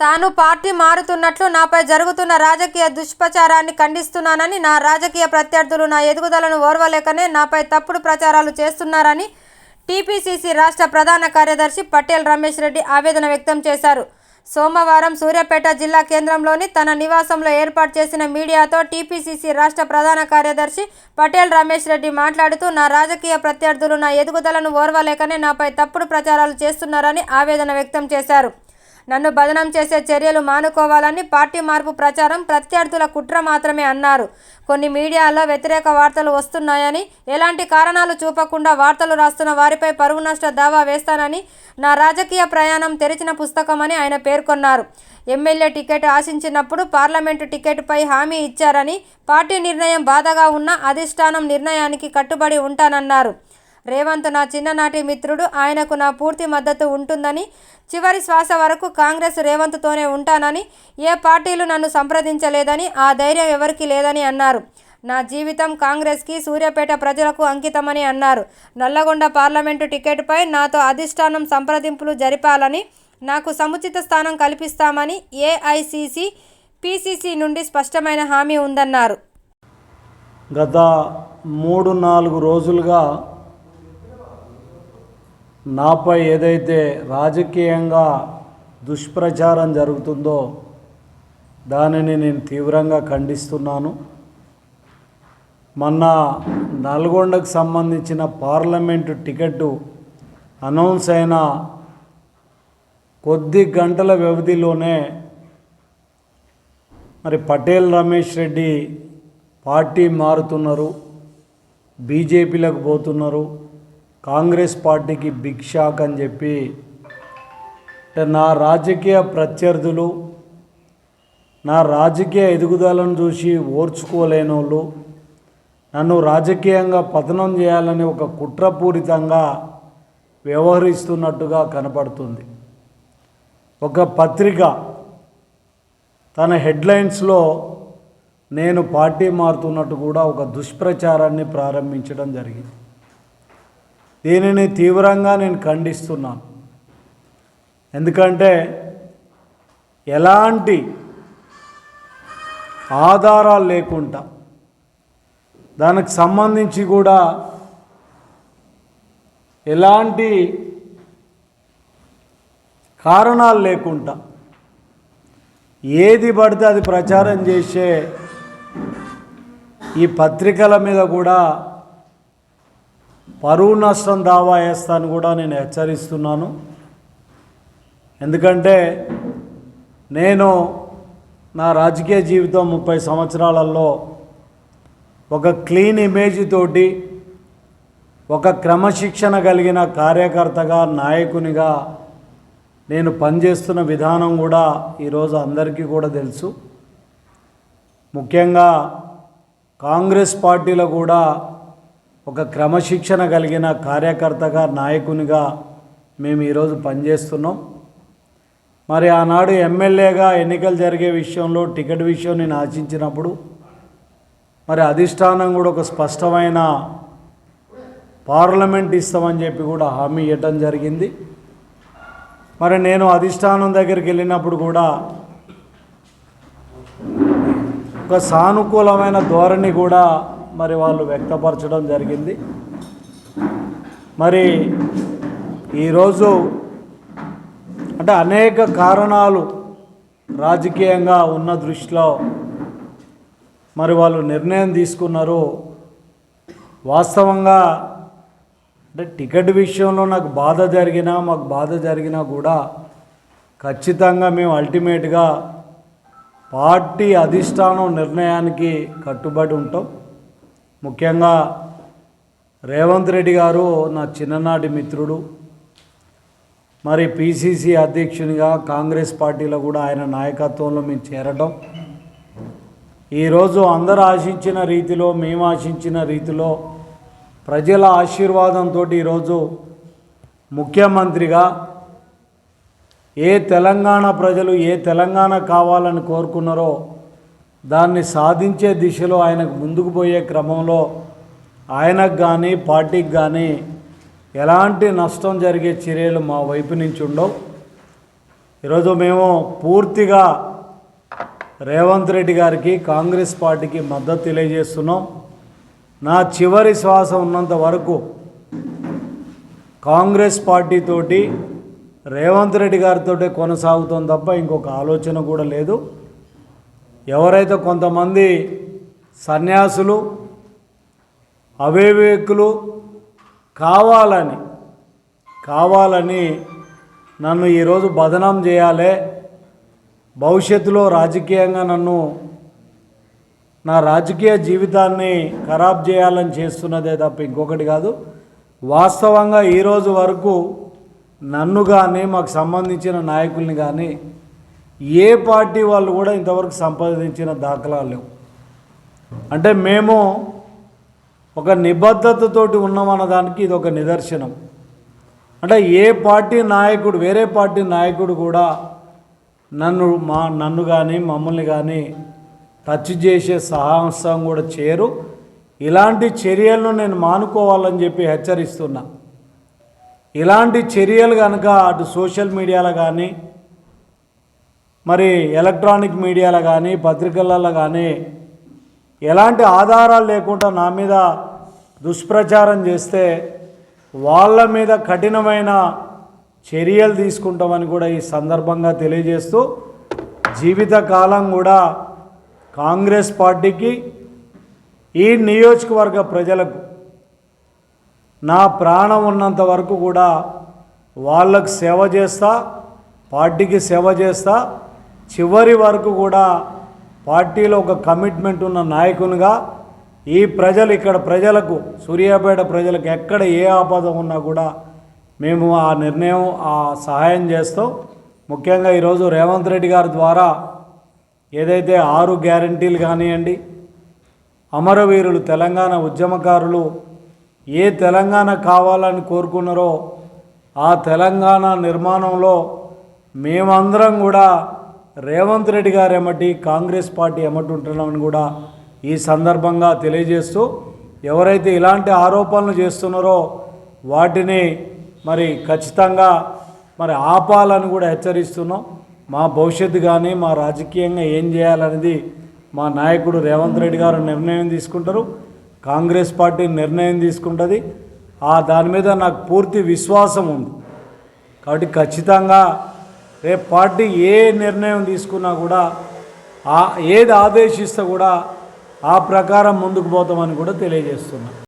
తాను పార్టీ మారుతున్నట్లు నాపై జరుగుతున్న రాజకీయ దుష్ప్రచారాన్ని ఖండిస్తున్నానని నా రాజకీయ ప్రత్యర్థులు నా ఎదుగుదలను ఓర్వలేకనే నాపై తప్పుడు ప్రచారాలు చేస్తున్నారని టీపీసీసీ రాష్ట్ర ప్రధాన కార్యదర్శి పటేల్ రమేష్ రెడ్డి ఆవేదన వ్యక్తం చేశారు. సోమవారం సూర్యాపేట జిల్లా కేంద్రంలోని తన నివాసంలో ఏర్పాటు చేసిన మీడియాతో టీపీసీసీ రాష్ట్ర ప్రధాన కార్యదర్శి పటేల్ రమేష్ రెడ్డి మాట్లాడుతూ నా రాజకీయ ప్రత్యర్థులు నా ఎదుగుదలను ఓర్వలేకనే నాపై తప్పుడు ప్రచారాలు చేస్తున్నారని ఆవేదన వ్యక్తం చేశారు. నన్ను బదనం చేసే చర్యలు మానుకోవాలని పార్టీ మార్పు ప్రచారం ప్రత్యర్థుల కుట్ర మాత్రమే అన్నారు. కొన్ని మీడియాలో వ్యతిరేక వార్తలు వస్తున్నాయని ఎలాంటి కారణాలు చూపకుండా వార్తలు రాస్తున్న వారిపై పరువు నష్ట దావా వేస్తానని నా రాజకీయ ప్రయాణం తెరిచిన పుస్తకమని ఆయన పేర్కొన్నారు. ఎమ్మెల్యే టికెట్ ఆశించినప్పుడు పార్లమెంటు టికెట్పై హామీ ఇచ్చారని పార్టీ నిర్ణయం బాధగా ఉన్న అధిష్టానం నిర్ణయానికి కట్టుబడి ఉంటానన్నారు. రేవంత్ నా చిన్ననాటి మిత్రుడు ఆయనకు నా పూర్తి మద్దతు ఉంటుందని చివరి శ్వాస వరకు కాంగ్రెస్ రేవంత్తోనే ఉంటానని ఏ పార్టీలు నన్ను సంప్రదించలేదని ఆ ధైర్యం ఎవరికీ లేదని అన్నారు. నా జీవితం కాంగ్రెస్కి సూర్యాపేట ప్రజలకు అంకితమని అన్నారు. నల్లగొండ పార్లమెంటు టికెట్పై నాతో అధిష్టానం సంప్రదింపులు జరిపాలని నాకు సముచిత స్థానం కల్పిస్తామని ఏఐసిసి పిసిసి నుండి స్పష్టమైన హామీ ఉందన్నారు. గత మూడు నాలుగు రోజులుగా నాపై ఏదైతే రాజకీయంగా దుష్ప్రచారం జరుగుతుందో దానిని నేను తీవ్రంగా ఖండిస్తున్నాను. మొన్న నల్గొండకు సంబంధించిన పార్లమెంటు టికెట్టు అనౌన్స్ అయిన కొద్ది గంటల వ్యవధిలోనే మరి పటేల్ రమేష్ రెడ్డి పార్టీ మారుతున్నారు బీజేపీలకు పోతున్నారు. కాంగ్రెస్ పార్టీకి బిగ్ షాక్ అని చెప్పి నా రాజకీయ ప్రత్యర్థులు నా రాజకీయ ఎదుగుదలను చూసి ఓర్చుకోలేని వాళ్ళు నన్ను రాజకీయంగా పతనం చేయాలని ఒక కుట్రపూరితంగా వ్యవహరిస్తున్నట్టుగా కనపడుతుంది. ఒక పత్రిక తన హెడ్లైన్స్లో నేను పార్టీ మారుతున్నట్టు కూడా ఒక దుష్ప్రచారాన్ని ప్రారంభించడం జరిగింది. దీనిని తీవ్రంగా నేను ఖండిస్తున్నాను. ఎందుకంటే ఎలాంటి ఆధారాలు లేకుండా దానికి సంబంధించి కూడా ఎలాంటి కారణాలు లేకుండా ఏది పడితే అది ప్రచారం చేసే ఈ పత్రికల మీద కూడా పరువు నష్టం దావా వేస్తాను కూడా నేను హెచ్చరిస్తున్నాను. ఎందుకంటే నేను నా రాజకీయ జీవితం ముప్పై సంవత్సరాలలో ఒక క్లీన్ ఇమేజ్ తోటి ఒక క్రమశిక్షణ కలిగిన కార్యకర్తగా నాయకునిగా నేను పనిచేస్తున్న విధానం కూడా ఈరోజు అందరికీ కూడా తెలుసు. ముఖ్యంగా కాంగ్రెస్ పార్టీలో కూడా ఒక క్రమశిక్షణ కలిగిన కార్యకర్తగా నాయకునిగా మేము ఈరోజు పనిచేస్తున్నాం. మరి ఆనాడు ఎమ్మెల్యేగా ఎన్నికలు జరిగే విషయంలో టికెట్ విషయం నేను ఆశించినప్పుడు మరి అధిష్టానం కూడా ఒక స్పష్టమైన పార్లమెంట్ ఇస్తామని చెప్పి కూడా హామీ ఇవ్వటం జరిగింది. మరి నేను అధిష్టానం దగ్గరికి వెళ్ళినప్పుడు కూడా ఒక సానుకూలమైన ధోరణి కూడా మరి వాళ్ళు వ్యక్తపరచడం జరిగింది. మరి ఈరోజు అంటే అనేక కారణాలు రాజకీయంగా ఉన్న దృష్టిలో మరి వాళ్ళు నిర్ణయం తీసుకున్నారు. వాస్తవంగా అంటే టికెట్ విషయంలో నాకు బాధ జరిగినా మాకు బాధ జరిగినా కూడా ఖచ్చితంగా మేము అల్టిమేట్గా పార్టీ అధిష్టానం నిర్ణయానికి కట్టుబడి ఉంటాం. ముఖ్యంగా రేవంత్ రెడ్డి గారు నా చిన్ననాటి మిత్రుడు. మరి పిసిసి అధ్యక్షునిగా కాంగ్రెస్ పార్టీలో కూడా ఆయన నాయకత్వంలో మేము చేరటం. ఈరోజు అందరు ఆశించిన రీతిలో మేము ఆశించిన రీతిలో ప్రజల ఆశీర్వాదంతో ఈరోజు ముఖ్యమంత్రిగా ఏ తెలంగాణ ప్రజలు ఏ తెలంగాణ కావాలని కోరుకున్నారో దాన్ని సాధించే దిశలో ఆయనకు ముందుకు పోయే క్రమంలో ఆయనకు కానీ పార్టీకి కానీ ఎలాంటి నష్టం జరిగే చర్యలు మా వైపు నుంచి ఉండవు. ఈరోజు మేము పూర్తిగా రేవంత్ రెడ్డి గారికి కాంగ్రెస్ పార్టీకి మద్దతు తెలియజేస్తున్నాం. నా చివరి శ్వాస ఉన్నంత వరకు కాంగ్రెస్ పార్టీతోటి రేవంత్ రెడ్డి గారితో కొనసాగుతాం తప్ప ఇంకొక ఆలోచన కూడా లేదు. ఎవరైతే కొంతమంది సన్యాసులు అవివేకులు కావాలని కావాలని నన్ను ఈరోజు బదనాం చేయాలి భవిష్యత్తులో రాజకీయంగా నన్ను నా రాజకీయ జీవితాన్ని ఖరాబ్ చేయాలని చేస్తున్నదే తప్ప ఇంకొకటి కాదు. వాస్తవంగా ఈరోజు వరకు నన్ను కానీ మాకు సంబంధించిన నాయకుల్ని కానీ ఏ పార్టీ వాళ్ళు కూడా ఇంతవరకు సంపాదించిన దాఖలాలు లేవు. అంటే మేము ఒక నిబద్ధతతోటి ఉన్నామన్న దానికి ఇది ఒక నిదర్శనం. అంటే ఏ పార్టీ నాయకుడు వేరే పార్టీ నాయకుడు కూడా నన్ను మా నన్ను కానీ మమ్మల్ని కానీ టచ్ చేసే సాహసం కూడా చేయరు. ఇలాంటి చర్యలను నేను మానుకోవాలని చెప్పి హెచ్చరిస్తున్నా. ఇలాంటి చర్యలు కనుక అటు సోషల్ మీడియాలో కానీ మరి ఎలక్ట్రానిక్ మీడియాలో కానీ పత్రికలలో కానీ ఎలాంటి ఆధారాలు లేకుండా నా మీద దుష్ప్రచారం చేస్తే వాళ్ళ మీద కఠినమైన చర్యలు తీసుకుంటామని కూడా ఈ సందర్భంగా తెలియజేస్తూ జీవితకాలం కూడా కాంగ్రెస్ పార్టీకి ఈ నియోజకవర్గ ప్రజలకు నా ప్రాణం ఉన్నంత వరకు కూడా వాళ్ళకు సేవ చేస్తా పార్టీకి సేవ చేస్తా చివరి వరకు కూడా పార్టీలో ఒక కమిట్మెంట్ ఉన్న నాయకునిగా ఈ ప్రజలు ఇక్కడ ప్రజలకు సూర్యాపేట ప్రజలకు ఎక్కడ ఏ ఆపద ఉన్నా కూడా మేము ఆ నిర్ణయం ఆ సహాయం చేస్తాం ముఖ్యంగా ఈరోజు రేవంత్ రెడ్డి గారి ద్వారా ఏదైతే ఆరు గ్యారంటీలు కానివ్వండి అమరవీరులు తెలంగాణ ఉద్యమకారులు ఏ తెలంగాణ కావాలని కోరుకున్నారో ఆ తెలంగాణ నిర్మాణంలో మేమందరం కూడా రేవంత్ రెడ్డి గారు ఎమ్మటి కాంగ్రెస్ పార్టీ ఎమ్మటి ఉంటున్నామని కూడా ఈ సందర్భంగా తెలియజేస్తూ ఎవరైతే ఇలాంటి ఆరోపణలు చేస్తున్నారో వాటిని మరి ఖచ్చితంగా మరి ఆపాలని కూడా హెచ్చరిస్తున్నాం. మా భవిష్యత్తు కానీ మా రాజకీయంగా ఏం చేయాలనేది మా నాయకుడు రేవంత్ రెడ్డి గారు నిర్ణయం తీసుకుంటారు. కాంగ్రెస్ పార్టీ నిర్ణయం తీసుకుంటుంది. ఆ దాని మీద నాకు పూర్తి విశ్వాసం ఉంది. కాబట్టి ఖచ్చితంగా రేపు పార్టీ ఏ నిర్ణయం తీసుకున్నా కూడా ఆ ఏది ఆదేశిస్తే కూడా ఆ ప్రకారం ముందుకు పోతామని కూడా తెలియజేస్తున్నాను